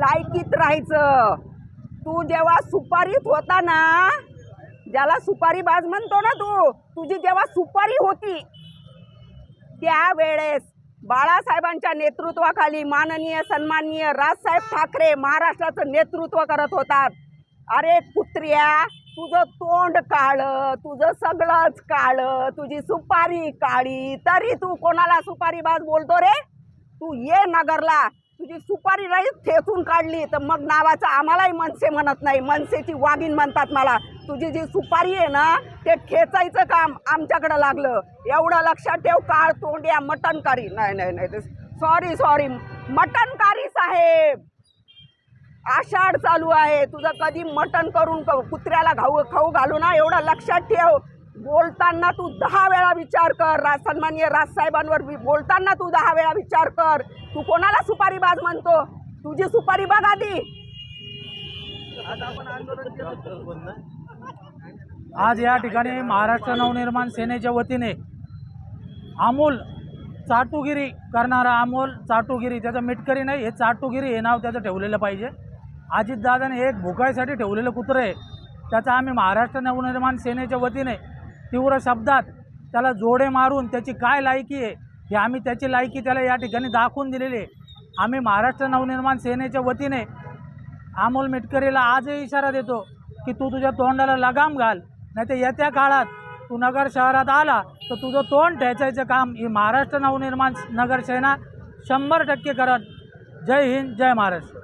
लायकीत राहायचं. तू जेव्हा सुपारीत होता ना ज्याला सुपारी बाज म्हणतो ना तू तुझी जेव्हा सुपारी होती त्यावेळेस बाळासाहेबांच्या नेतृत्वाखाली माननीय सन्माननीय राजसाहेब ठाकरे महाराष्ट्राचं नेतृत्व करत होतात. अरे कुत्र्या तुझं तोंड काळं तुझं सगळंच काळं तुझी सुपारी काळी तरी तू कोणाला सुपारी बाज बोलतो रे? तू ये नगरला. तुझी सुपारी राहील ठेचून काढली तर मग नावाचं आम्हालाही मनसे म्हणत नाही. मनसेची वाघीण म्हणतात मला. तुझी जी सुपारी आहे ना ते ठेचायचं काम आमच्याकडं लागलं. एवढं लक्षात ठेव काळ तोंड्या मटणकारी. नाही नाही नाही सॉरी सॉरी मटणकारी साहेब. आषाढ चालू आहे. तुझं कधी मटण करून कुत्र्याला खाऊ खाऊ घालू ना एवढं लक्षात ठेव. बोलताना तू दहा वेळा विचार कर. रा सन्माननीय राजसाहेबांवर बोलताना तू दहा वेळा विचार कर. तू कोणाला सुपारी बाज म्हणतो? तुझी सुपारी बघ आधी. आज या ठिकाणी महाराष्ट्र नवनिर्माण सेनेच्या वतीने अमोल चाटुगिरी करणारा अमोल चाटुगिरी त्याचं मिटकरी नाही हे चाटुगिरी हे नाव त्याचं ठेवलेलं पाहिजे. अजितदादाने एक भुकायसाठी ठेवलेलं कुत्रं आहे. त्याचा आम्ही महाराष्ट्र नवनिर्माण सेनेच्या वतीने तीव्र शब्दात त्याला जोडे मारून त्याची काय लायकी आहे हे आम्ही त्याची लायकी त्याला या ठिकाणी दाखवून दिलेली आहे. आम्ही महाराष्ट्र नवनिर्माण सेनेच्या वतीने अमोल मिटकरीला आजही इशारा देतो की तू तुझ्या तोंडाला लगाम घाल नाही तर येत्या काळात तू नगर शहरात आला तर तुझं तोंड ठेचायचं काम ही महाराष्ट्र नवनिर्माण नगरसेना शंभर टक्के करत. जय हिंद जय महाराष्ट्र.